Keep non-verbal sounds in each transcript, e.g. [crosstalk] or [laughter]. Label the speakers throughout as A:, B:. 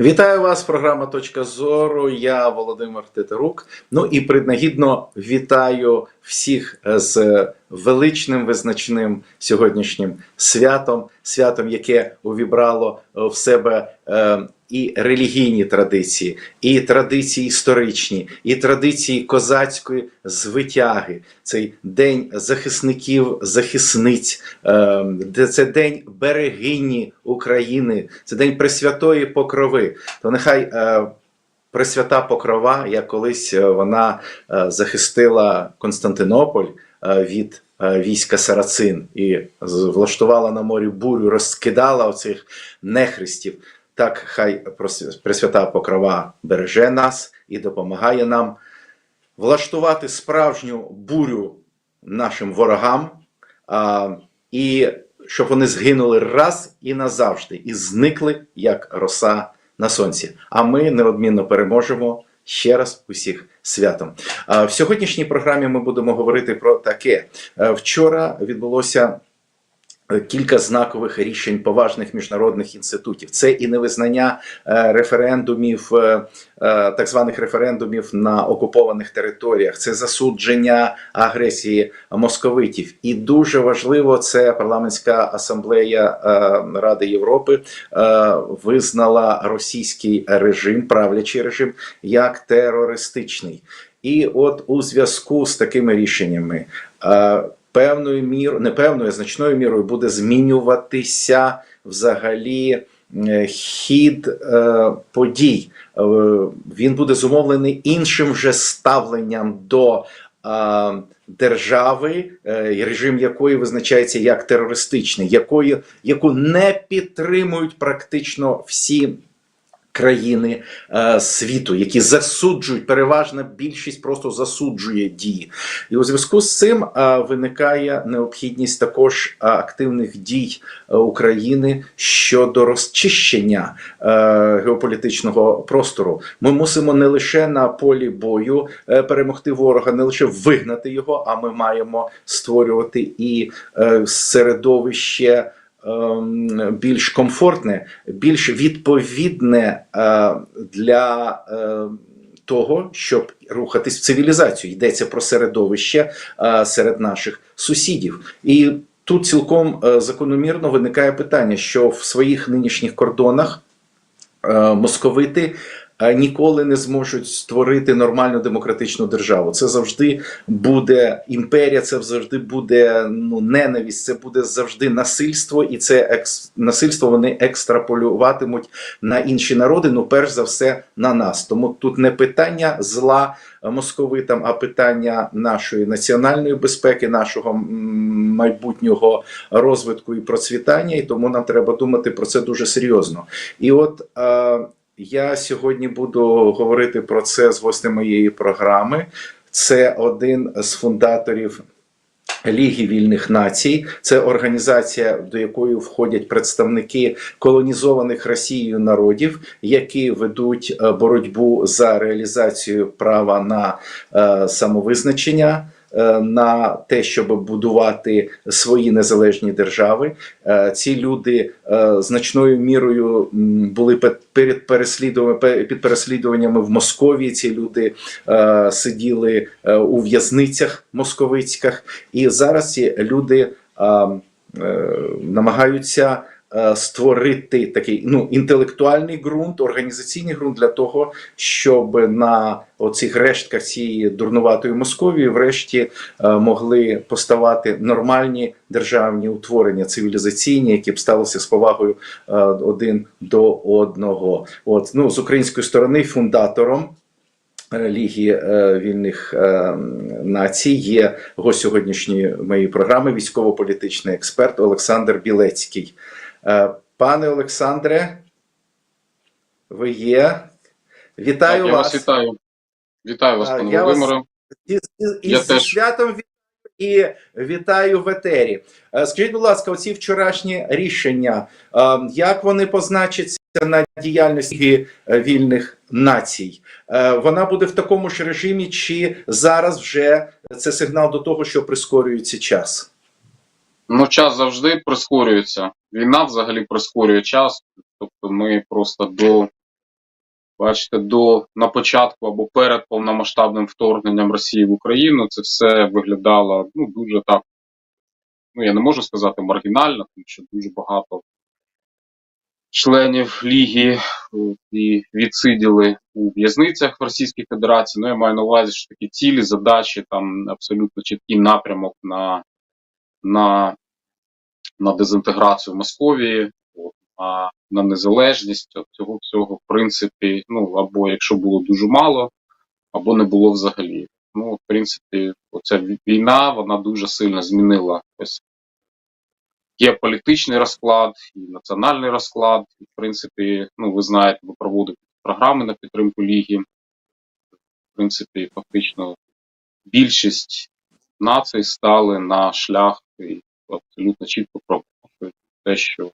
A: Вітаю вас, програма Точка зору. Я Володимир Тетерук. Ну і принагідно вітаю всіх з величним визначним сьогоднішнім святом, святом, яке увібрало в себе е, і релігійні традиції, і традиції історичні, і традиції козацької звитяги. Цей день захисників, захисниць, е, це день берегині України, це день Пресвятої Покрови. То нехай е, Пресвята Покрова, як колись е, вона е, захистила Константинополь від війська Сарацин і влаштувала на морі бурю, розкидала оцих нехристів. Так, хай Пресвята Покрова береже нас і допомагає нам влаштувати справжню бурю нашим ворогам, а, і щоб вони згинули раз і назавжди, і зникли як роса на сонці. А ми неодмінно переможемо. Ще раз усіх святом. А, В сьогоднішній програмі ми будемо говорити про таке. Е, Вчора відбулося кілька знакових рішень поважних міжнародних інститутів. Це і невизнання е, референдумів, е, е, так званих референдумів на окупованих територіях, це засудження агресії московитів. І дуже важливо, це парламентська асамблея е, Ради Європи е, визнала російський режим, правлячий режим, як терористичний. І от у зв'язку з такими рішеннями. Певною мірою, не певною, а значною мірою буде змінюватися взагалі е, хід е, подій. Е, він буде зумовлений іншим вже ставленням до е, держави, е, режим якої визначається як терористичний, якої, яку не підтримують практично всі. Країни е, світу, які засуджують, переважна більшість просто засуджує дії, і у зв'язку з цим е, виникає необхідність також е, активних дій е, України щодо розчищення е, геополітичного простору. Ми мусимо не лише на полі бою е, перемогти ворога, не лише вигнати його, а ми маємо створювати і е, середовище. Ем, Більш комфортне, більш відповідне е, для е, того, щоб рухатись в цивілізацію. Йдеться про середовище е, серед наших сусідів. І тут цілком закономірно виникає питання, що в своїх нинішніх кордонах московити. Ніколи не зможуть створити нормальну демократичну державу. Це завжди буде імперія, це завжди буде ну ненависть, це буде завжди насильство, і це екс... насильство вони екстраполюватимуть на інші народи. Ну, перш за все, на нас. Тому тут не питання зла московитам, а питання нашої національної безпеки, нашого майбутнього розвитку і процвітання. І тому нам треба думати про це дуже серйозно. І от е, я сьогодні буду говорити про це з гостем моєї програми. Це один з фундаторів Ліги вільних націй. Це організація, до якої входять представники колонізованих Росією народів, які ведуть е, боротьбу за реалізацію права на е, самовизначення. Е, На те, щоб будувати свої незалежні держави, Е, ці люди е, значною мірою були пе- перед переслідуваннями під переслідуваннями в Московії. Ці люди сиділи у в'язницях московицьких, і зараз ці люди намагаються. Е, Створити такий ну інтелектуальний ґрунт, організаційний ґрунт для того, щоб на оцих рештках цієї дурнуватої Московії, врешті е, могли поставати нормальні державні утворення цивілізаційні, які б сталися з повагою е, один до одного. От ну з української сторони фундатором. Ліги вільних націй є гость сьогоднішньої моєї програми, військово-політичний експерт Олександр Білецький. Е, Пане Олександре, ви є. Вітаю
B: Так, я
A: вас.
B: вас вітаю. Вітаю вас, пане
A: я
B: Володимире.
A: І, і, і
B: Я
A: зі
B: теж.
A: святом вітаю і вітаю в етері. Е, Скажіть, будь ласка, оці вчорашні рішення, е, як вони позначаться на діяльності е, вільних націй? Е, Вона буде в такому ж режимі, чи зараз вже це сигнал до того, що прискорюється час?
B: Ну, час завжди прискорюється. Війна взагалі прискорює час. Тобто ми просто до Бачите, до на початку або перед повномасштабним вторгненням Росії в Україну це все виглядало ну, дуже так. Ну, я не можу сказати маргінально, тому що дуже багато членів Ліги і відсиділи у в'язницях в Російській Федерації. Ну, я маю на увазі, що такі цілі, задачі, там абсолютно чіткий напрямок на, на, на дезінтеграцію Московії, на, на незалежність от цього всього, в принципі, ну або якщо було дуже мало, або не було взагалі. Ну, в принципі, оця війна вона дуже сильно змінила ось геополітичний розклад і національний розклад. І, в принципі, ну ви знаєте, ви проводите програми на підтримку ліги. В принципі, фактично більшість націй стали на шлях абсолютно чітко пропонують те, що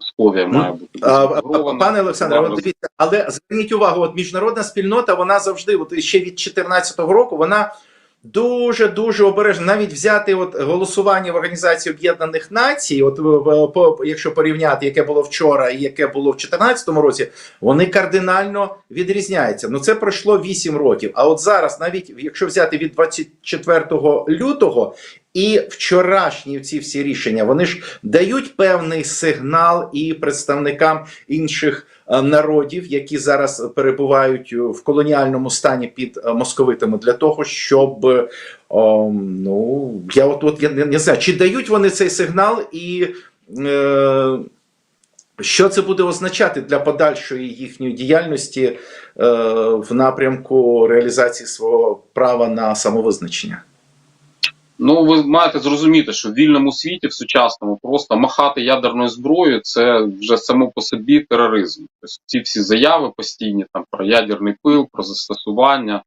B: Московія
A: Ну,
B: має бути.
A: Пане Олександре, от дивіться, але зверніть увагу, от міжнародна спільнота, вона завжди, от ще від 2014 року, вона дуже дуже обережна. Навіть взяти от голосування в Організації Об'єднаних Націй, от по, якщо порівняти, яке було вчора і яке було в 2014 році, вони кардинально відрізняються. Ну це пройшло 8 років. А от зараз, навіть якщо взяти від 24 лютого. І вчорашні ці всі рішення вони ж дають певний сигнал і представникам інших е, народів, які зараз перебувають в колоніальному стані під е, московитами, для того, щоб о, ну я от, от я не, не знаю, чи дають вони цей сигнал, і е, що це буде означати для подальшої їхньої діяльності е, в напрямку реалізації свого права на самовизначення?
B: Ну, ви маєте зрозуміти, що в вільному світі, в сучасному, просто махати ядерною зброєю це вже само по собі тероризм. Тобто ці всі заяви постійні там про ядерний пил, про застосування,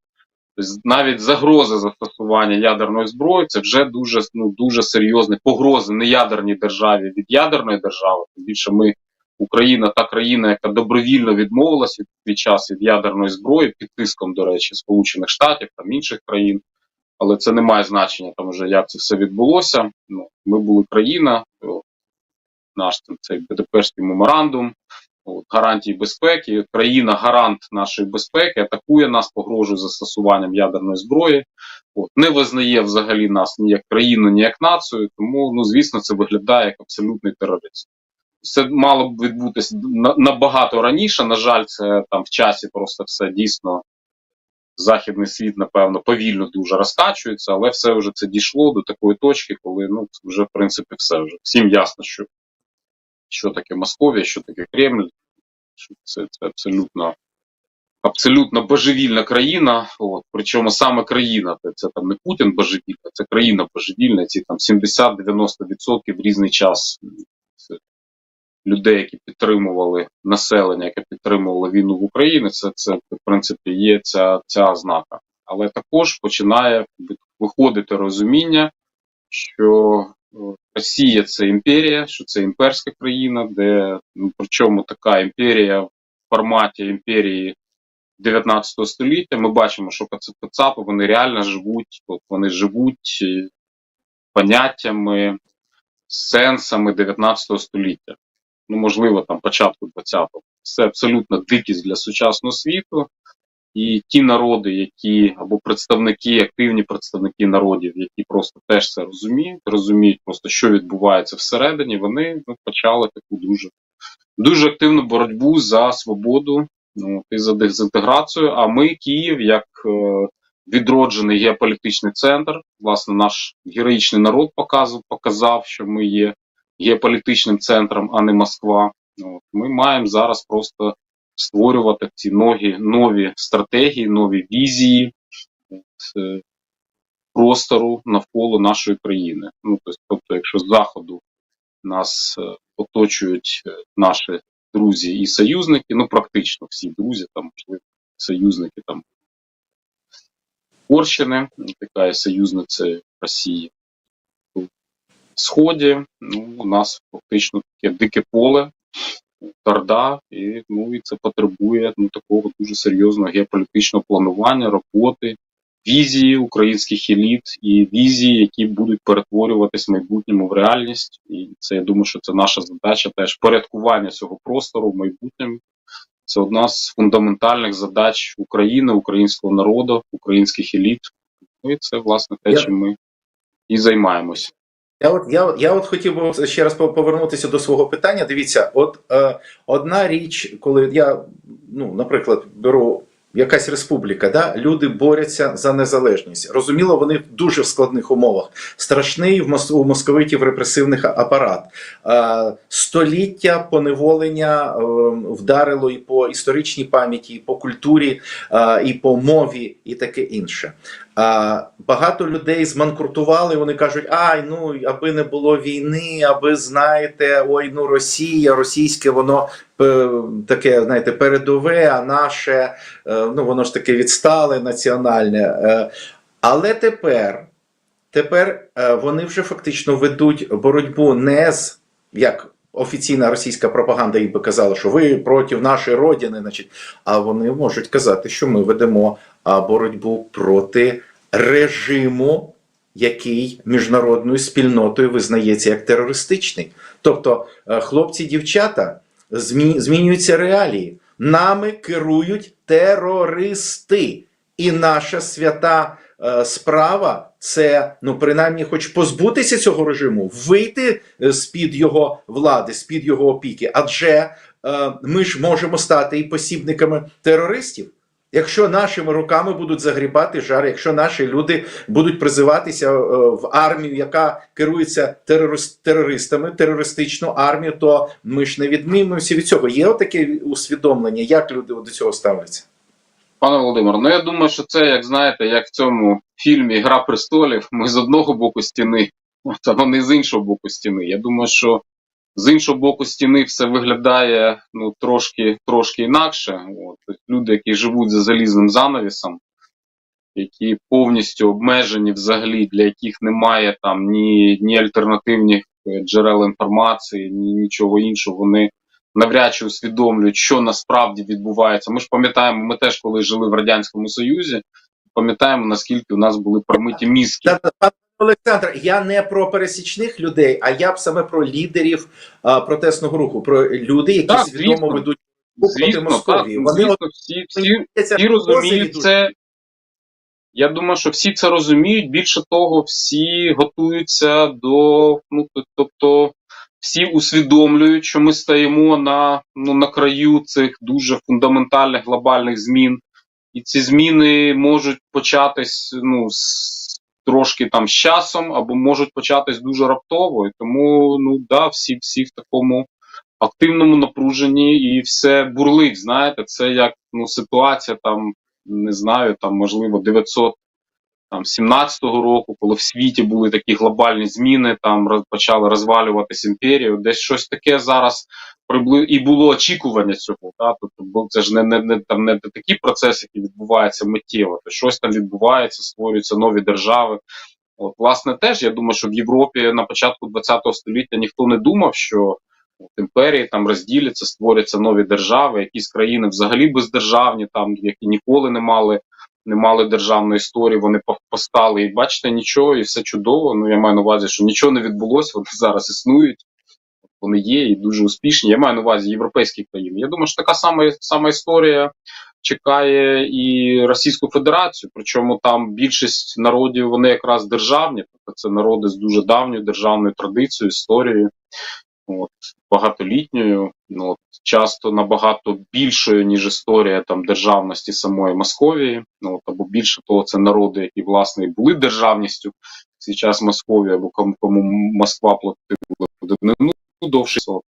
B: тобто навіть загрози застосування ядерної зброї це вже дуже ну дуже серйозні погрози не ядерній державі від ядерної держави. Тим більше ми, Україна, та країна, яка добровільно відмовилася від, від час від ядерної зброї, під тиском, до речі, Сполучених Штатів там інших країн але це не має значення там вже як це все відбулося. Ну, ми були країна, наш там, цей Будапештський меморандум, от, гарантії безпеки. Країна гарант нашої безпеки атакує нас, погрожує застосуванням ядерної зброї. От, не визнає взагалі нас ні як країну, ні як націю. Тому, ну звісно, це виглядає як абсолютний тероризм. Це мало б відбутися набагато раніше. На жаль, це там в часі просто все дійсно західний світ, напевно, повільно дуже розкачується, але все вже це дійшло до такої точки, коли ну вже в принципі все вже всім ясно, що, що таке Московія, що таке Кремль, що це, це абсолютно. Абсолютно божевільна країна, от, причому саме країна, це, це там не Путін божевільна, це країна божевільна, ці там 70-90% в різний час людей, які підтримували населення, яке підтримувало війну в Україні, це, це в принципі є ця, ця ознака. Але також починає виходити розуміння, що е, Росія це імперія, що це імперська країна, де ну, причому така імперія в форматі імперії 19 століття. Ми бачимо, що Кацапи вони реально живуть, от вони живуть е, поняттями, сенсами 19 століття ну можливо, там початку 20-го. Це абсолютно дикість для сучасного світу. І ті народи, які або представники, активні представники народів, які просто теж це розуміють, розуміють просто, що відбувається всередині, вони ну, почали таку дуже дуже активну боротьбу за свободу ну, і за дезінтеграцію. А ми, Київ, як е, відроджений геополітичний центр, власне, наш героїчний народ показав, показав, що ми є геополітичним центром, а не Москва. От, Ми маємо зараз просто створювати ці нові, нові стратегії, нові візії от, е, простору навколо нашої країни. Ну, тобто, якщо з заходу нас е, оточують е, наші друзі і союзники, ну практично всі друзі, там союзники там Угорщини, така є союзниця Росії сході ну, у нас фактично таке дике поле, торда, і ну і це потребує ну такого дуже серйозного геополітичного планування, роботи, візії українських еліт і візії, які будуть перетворюватись в майбутньому в реальність. І це я думаю, що це наша задача теж порядкування цього простору в майбутньому. Це одна з фундаментальних задач України, українського народу, українських еліт. Ну і це, власне, те, чим ми і займаємося.
A: Я от, я, я от хотів би ще раз по- повернутися до свого питання. Дивіться, от е, одна річ, коли я, ну, наприклад, беру якась республіка, да, люди борються за незалежність. Розуміло, вони в дуже складних умовах. Страшний в мос- у московитів репресивний апарат. Е, століття поневолення е, вдарило і по історичній пам'яті, і по культурі, е, і по мові, і таке інше. Багато людей зманкрутували. Вони кажуть: ай, ну аби не було війни, аби знаєте, ой, ну Росія, російське, воно е, таке, знаєте, передове, а наше, е, ну воно ж таке відстале, національне. Е, але тепер, тепер вони вже фактично ведуть боротьбу не з як. Офіційна російська пропаганда їм би казала, що ви проти нашої родини, значить, а вони можуть казати, що ми ведемо боротьбу проти режиму, який міжнародною спільнотою визнається як терористичний. Тобто, е, хлопці, дівчата, змі- змінюються реалії. Нами керують терористи. І наша свята е, справа це, ну, принаймні, хоч позбутися цього режиму, вийти е, з-під його влади, з-під його опіки. Адже ми ж можемо стати і посібниками терористів. Якщо нашими руками будуть загрібати жар, якщо наші люди будуть призиватися е, в армію, яка керується терорис- терористами, терористичну армію, то ми ж не відмінимося від цього. Є таке усвідомлення, як люди до цього ставляться?
B: Пане Володимир, ну я думаю, що це, як знаєте, як в цьому фільмі Гра престолів, ми з одного боку стіни, а вони з іншого боку стіни. Я думаю, що з іншого боку стіни все виглядає ну, трошки, трошки інакше. От. Тобто Люди, які живуть за залізним занавісом, які повністю обмежені взагалі, для яких немає там ні, ні альтернативних е, джерел інформації, ні нічого іншого, вони навряд чи усвідомлюють, що насправді відбувається. Ми ж пам'ятаємо, ми теж коли жили в Радянському Союзі, пам'ятаємо, наскільки у нас були промиті мізки.
A: Олександр, я не про пересічних людей, а я б саме про лідерів а, протестного руху, про люди, які
B: Так,
A: свідомо
B: звісно.
A: ведуть рух проти
B: Звісно, так,
A: Вони
B: звісно, всі, всі, всі розуміють це. Я думаю, що всі це розуміють. Більше того, всі готуються до, ну тобто, всі усвідомлюють, що ми стоїмо на, ну, на краю цих дуже фундаментальних глобальних змін. І ці зміни можуть початись ну, з, трошки там з часом, або можуть початись дуже раптово. І тому, ну да, всі, всі в такому активному напруженні і все бурлить. Знаєте, це як ну, ситуація там, не знаю, там, можливо, 900 там 17-го року, коли в світі були такі глобальні зміни, там роз, почали розвалюватись імперію. Десь щось таке зараз. І було очікування цього. Да? Тобто, бо це ж не, не, не, там, не такі процеси, які відбуваються миттєво. То щось там відбувається, створюються нові держави. От, власне, теж я думаю, що в Європі на початку ХХ століття ніхто не думав, що от, імперії там розділяться, створяться нові держави, якісь країни взагалі бездержавні, там які ніколи не мали не мали державної історії, вони постали. І бачите, нічого, і все чудово. Ну я маю на увазі, що нічого не відбулося, вони зараз існують, вони є і дуже успішні. Я маю на увазі європейські країни. Я думаю, що така сама, сама історія чекає і Російську Федерацію. Причому там більшість народів вони якраз державні, тобто це народи з дуже давньою державною традицією, історією. От, багатолітньою, ну, от, часто набагато більшою, ніж історія там державності самої Московії. Ну, от, або більше того, це народи, які власне були державністю в свій час Московії, або кому, кому Москва платила давнину довше. Тому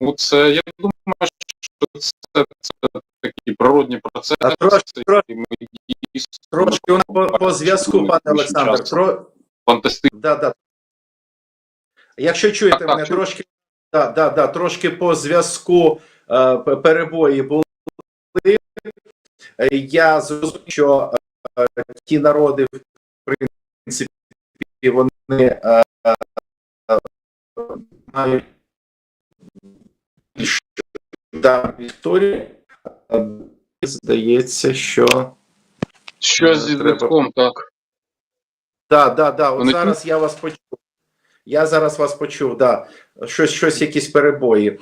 B: Ну, це я думаю, що це, це такі природні процеси,
A: А трошки-
B: які ми
A: Трошки по, по зв'язку, пане Олександр. Тро...
B: фантастично.
A: Да, да. Якщо чуєте
B: Так, так,
A: мене,
B: чую.
A: трошки, да, да, да, трошки по зв'язку е, перебої були. Я зрозумів, що е, ті народи, в принципі, вони е, е, мають більш. Е, Здається, що.
B: Що зі
A: Треба-
B: зв'язком, так.
A: так, так. да. От зараз я вас почув. Я зараз вас почув, да. Щось, щось, якісь перебої.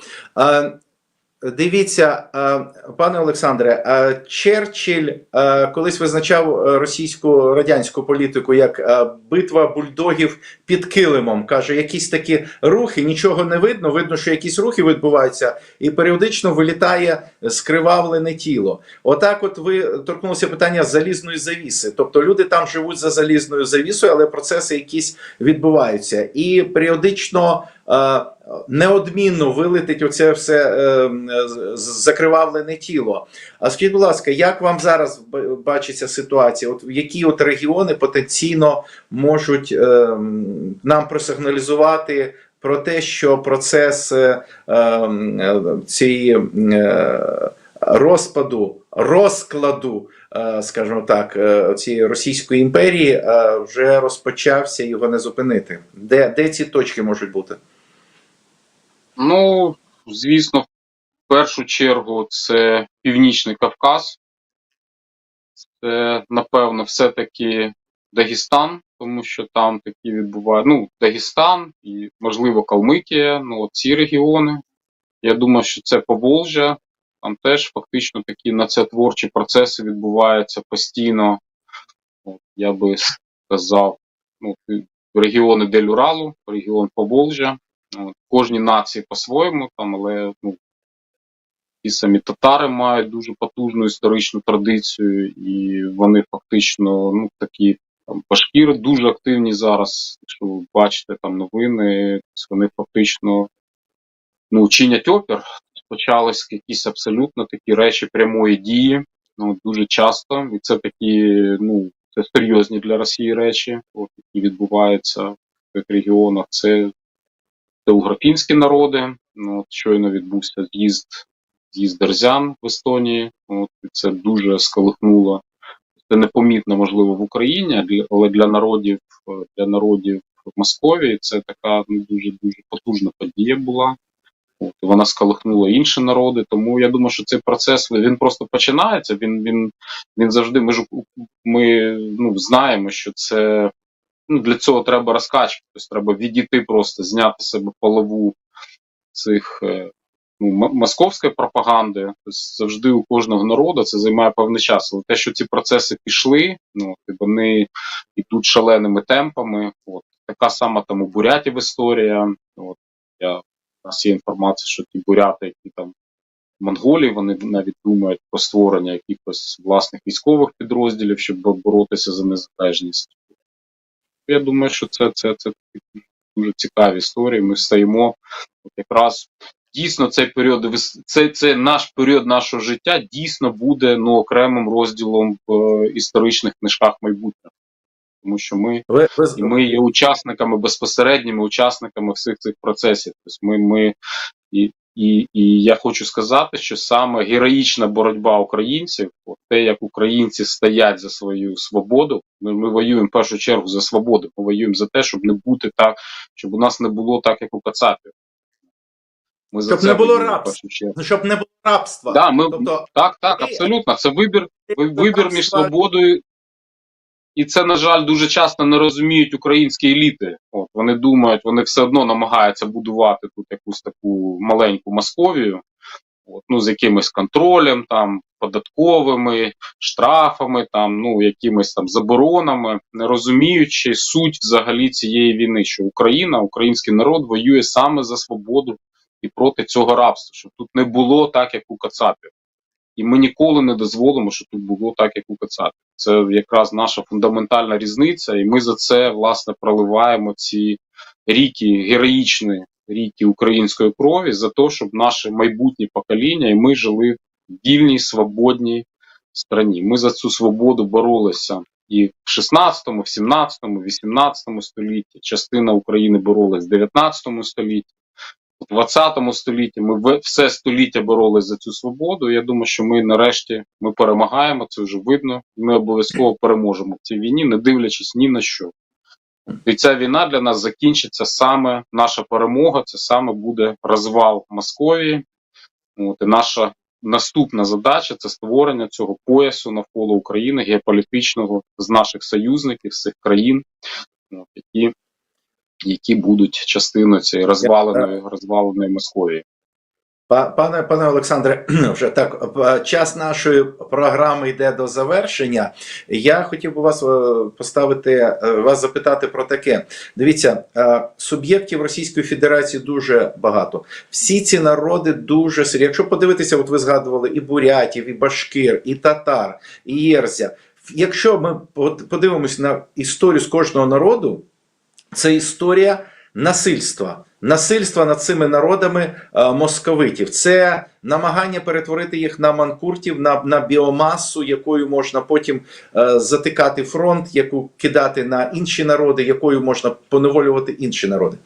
A: Дивіться, е, пане Олександре, е, Черчилль е, колись визначав російську радянську політику як битва бульдогів під килимом. каже, якісь такі рухи, нічого не видно. Видно, що якісь рухи відбуваються, і періодично вилітає скривавлене тіло. Отак, от ви торкнулися питання залізної завіси. Тобто люди там живуть за залізною завісою, але процеси якісь відбуваються, і періодично. Е, Неодмінно вилетить оце все е, закривавлене тіло. А скажіть, будь ласка, як вам зараз бачиться ситуація? От які от регіони потенційно можуть е, нам просигналізувати про те, що процес цієї розпаду, розкладу, е, скажімо так, цієї Російської імперії е, вже розпочався його не зупинити? Де, де ці точки можуть бути?
B: Ну, звісно, в першу чергу це Північний Кавказ. Це, напевно, все-таки Дагестан, тому що там такі відбувають. Ну, Дагестан і, можливо, Калмикія, ну, от ці регіони. Я думаю, що це Поволжя. Там теж фактично такі націотворчі процеси відбуваються постійно. Я би сказав, ну, регіони Дель Уралу, регіон Поволжя. От, кожні нації по-своєму, там, але ну, ті самі татари мають дуже потужну історичну традицію, і вони фактично ну, такі там, башкіри дуже активні зараз. Якщо ви бачите там новини, вони фактично ну, чинять опір. Почались якісь абсолютно такі речі прямої дії, ну, дуже часто. І це такі, ну, це серйозні для Росії речі, от, які відбуваються в цих регіонах. Це теографінські народи. Ну, от щойно відбувся з'їзд, з'їзд Дерзян в Естонії. От, і це дуже сколихнуло. Це непомітно, можливо, в Україні, але для народів, е, для народів Московії це така ну, дуже дуже потужна подія була. От, вона сколихнула інші народи. Тому я думаю, що цей процес він просто починається. Він він, він завжди. Ми ж ми ну, знаємо, що це ну, для цього треба розкачувати. Тобто треба відійти просто, зняти себе полову цих е, ну, московської пропаганди. Тобто завжди у кожного народу це займає певний час. Але те, що ці процеси пішли, ну і вони йдуть шаленими темпами. От така сама там у бурятів історія. От я у нас є інформація, що ті буряти, які там в Монголії, вони навіть думають про створення якихось власних військових підрозділів, щоб боротися за незалежність. Я думаю, що це, це, це дуже цікаві історії. Ми стаємо от якраз дійсно цей період, це, це наш період нашого життя дійсно буде ну, окремим розділом в е, історичних книжках майбутнього. Тому що ми
A: Ви, ви,
B: і ми є учасниками, безпосередніми учасниками всіх цих процесів. Тобто ми, ми і, і, і я хочу сказати, що саме героїчна боротьба українців, от те, як українці стоять за свою свободу, ми, ми воюємо в першу чергу за свободу. Ми воюємо за те, щоб не бути так, щоб у нас не було так, як у Кацапів. Ми
A: Щоб не було
B: воюємо
A: рабства. Ну, щоб не було рабства.
B: Да, ми,
A: Тобто,
B: так, так, абсолютно. Це вибір, вибір між свободою. І це, на жаль, дуже часто не розуміють українські еліти. От вони думають, вони все одно намагаються будувати тут якусь таку маленьку Московію, от, ну, з якимось контролем, там, податковими, штрафами, там, ну, якимись там заборонами, не розуміючи суть взагалі цієї війни, що Україна, український народ воює саме за свободу і проти цього рабства, щоб тут не було так, як у Кацапів. І ми ніколи не дозволимо, щоб тут було так, як у Кацапів. Це якраз наша фундаментальна різниця, і ми за це власне проливаємо ці ріки героїчні ріки української крові за те, щоб наше майбутнє покоління і ми жили в вільній, свободній страні. Ми за цю свободу боролися і в 16, в 17, 18 столітті. Частина України боролась в 19 столітті. У 20 столітті ми все століття боролись за цю свободу. Я думаю, що ми нарешті ми перемагаємо, це вже видно. Ми обов'язково переможемо в цій війні, не дивлячись ні на що. І ця війна для нас закінчиться саме наша перемога, це саме буде розвал Московії. От, і наша наступна задача це створення цього поясу навколо України геополітичного з наших союзників, з цих країн, от, які, які будуть частиною цієї розваленої, розваленої Московії.
A: Па- Пане, пане Олександре, [clears throat] вже так час нашої програми йде до завершення. Я хотів би вас е, поставити, е, вас запитати про таке. Дивіться, е, суб'єктів Російської Федерації дуже багато. Всі ці народи дуже серйозні. Якщо подивитися, от ви згадували і бурятів, і башкир, і татар, і єрзя. Якщо ми под- подивимось на історію з кожного народу, це історія насильства. Насильства над цими народами е, московитів. Це намагання перетворити їх на манкуртів, на, на біомасу, якою можна потім е, затикати фронт, яку кидати на інші народи, якою можна поневолювати інші народи.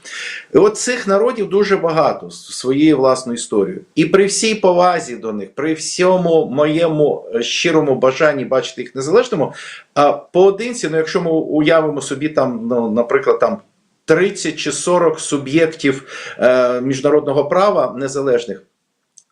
A: І от цих народів дуже багато з своєю власною історією. І при всій повазі до них, при всьому моєму е, щирому бажанні бачити їх незалежними, а поодинці, ну якщо ми уявимо собі там, ну, наприклад, там 30 чи 40 суб'єктів е, міжнародного права незалежних.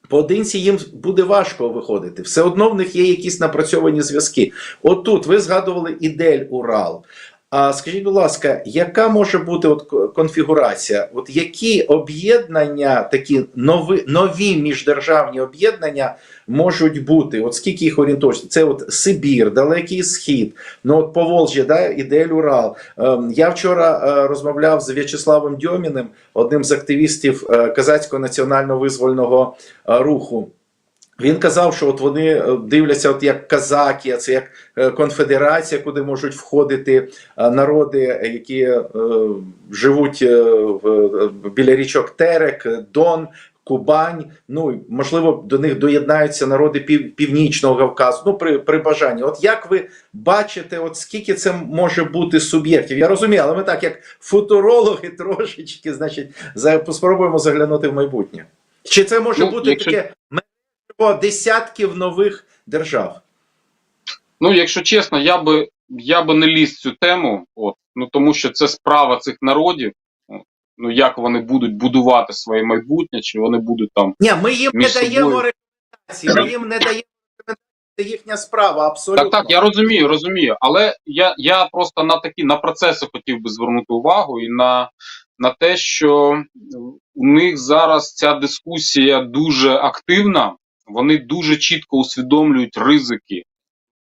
A: Поодинці їм буде важко виходити. Все одно в них є якісь напрацьовані зв'язки. Отут ви згадували Ідель Урал. А скажіть, будь ласка, яка може бути от конфігурація? От які об'єднання, такі нові, нові міждержавні об'єднання можуть бути? От скільки їх орієнтовно? Це от Сибір, Далекий Схід, ну от Поволжя, да, Ідель Урал. Ем, Я вчора е, розмовляв з В'ячеславом Дьоміним, одним з активістів е, Казацького національно визвольного е, руху. Він казав, що от вони дивляться, от як казаки, це як конфедерація, куди можуть входити народи, які е, живуть в, біля річок Терек, Дон. Кубань, ну можливо, до них доєднаються народи пів, Північного Кавказу. Ну, при, при бажанні. От як ви бачите, от скільки це може бути суб'єктів? Я розумію, але ми так, як футурологи, трошечки, значить, за, спробуємо заглянути в майбутнє. Чи це може
B: Ну,
A: бути
B: якщо-
A: таке десятків нових держав?
B: Ну, якщо чесно, я би я би не ліз цю тему, от, ну тому що це справа цих народів. Ну як вони будуть будувати своє майбутнє, чи вони будуть там.
A: Ні, ми їм не даємо рекомендації, ми їм не даємо це їхня справа, абсолютно.
B: Так, так, я розумію, розумію. Але я, я просто на такі на процеси хотів би звернути увагу і на, на те, що у них зараз ця дискусія дуже активна. Вони дуже чітко усвідомлюють ризики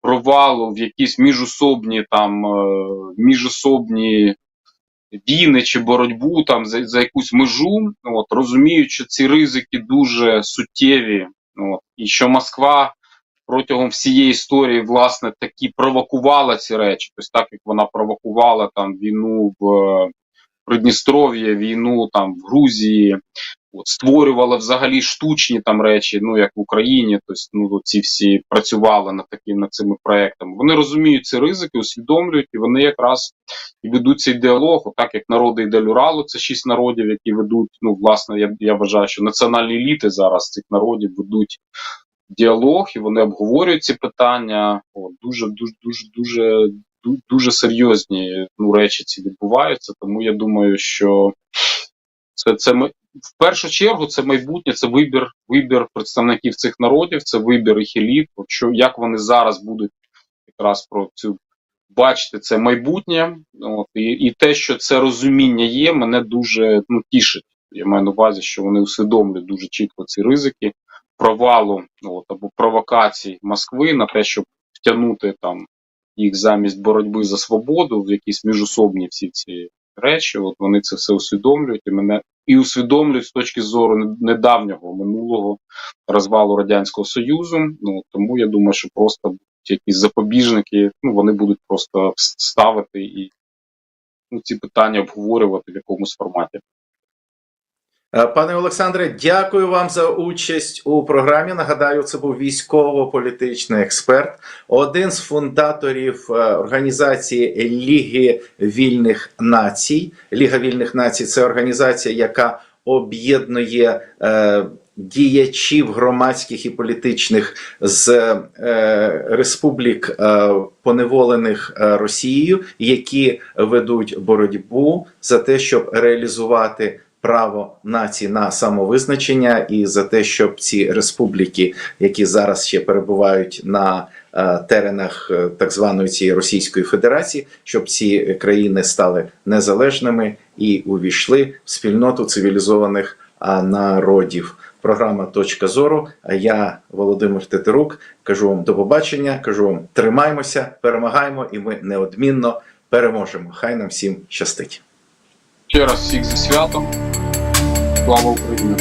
B: провалу в якісь міжособні там е, міжособні війни чи боротьбу там за, за якусь межу. От розуміють, що ці ризики дуже суттєві, от, і що Москва протягом всієї історії власне такі провокувала ці речі. Тобто, так як вона провокувала там війну в Придністров'ї, війну там в Грузії, от, створювала взагалі штучні там речі, ну як в Україні, тобто ну ці всі працювали над такими над цими проектами. Вони розуміють ці ризики, усвідомлюють, і вони якраз і ведуть цей діалог, отак як народи йде Люралу, це шість народів, які ведуть. Ну, власне, я, я вважаю, що національні еліти зараз цих народів ведуть діалог, і вони обговорюють ці питання. О, дуже, дуже, дуже, дуже, ду- дуже серйозні ну, речі ці відбуваються. Тому я думаю, що це, це ми. В першу чергу це майбутнє, це вибір, вибір представників цих народів, це вибір їх еліт. Що як вони зараз будуть якраз про цю бачити це майбутнє, от і, і те, що це розуміння є, мене дуже ну, тішить. Я маю на увазі, що вони усвідомлюють дуже чітко ці ризики провалу от, або провокацій Москви на те, щоб втягнути там їх замість боротьби за свободу в якісь міжособні всі ці речі. От вони це все усвідомлюють і мене і усвідомлюють з точки зору недавнього минулого розвалу радянського союзу. Ну тому я думаю, що просто якісь запобіжники, ну вони будуть просто ставити і ну, ці питання обговорювати в якомусь форматі.
A: Е, Пане Олександре, дякую вам за участь у програмі. Нагадаю, це був військово-політичний експерт, один з фундаторів е, організації Ліги Вільних Націй. Ліга Вільних Націй це організація, яка об'єднує е, діячів громадських і політичних з е, республік, е, поневолених е, Росією, які ведуть боротьбу за те, щоб реалізувати право націй на самовизначення і за те, щоб ці республіки, які зараз ще перебувають на е, теренах е, так званої цієї Російської Федерації, щоб ці країни стали незалежними і увійшли в спільноту цивілізованих народів. програма Точка зору. А я, Володимир Тетерук, кажу вам до побачення, кажу вам тримаймося, перемагаємо, і ми неодмінно переможемо. Хай нам всім щастить.
B: Ще раз всіх зі святом. Слава Україні!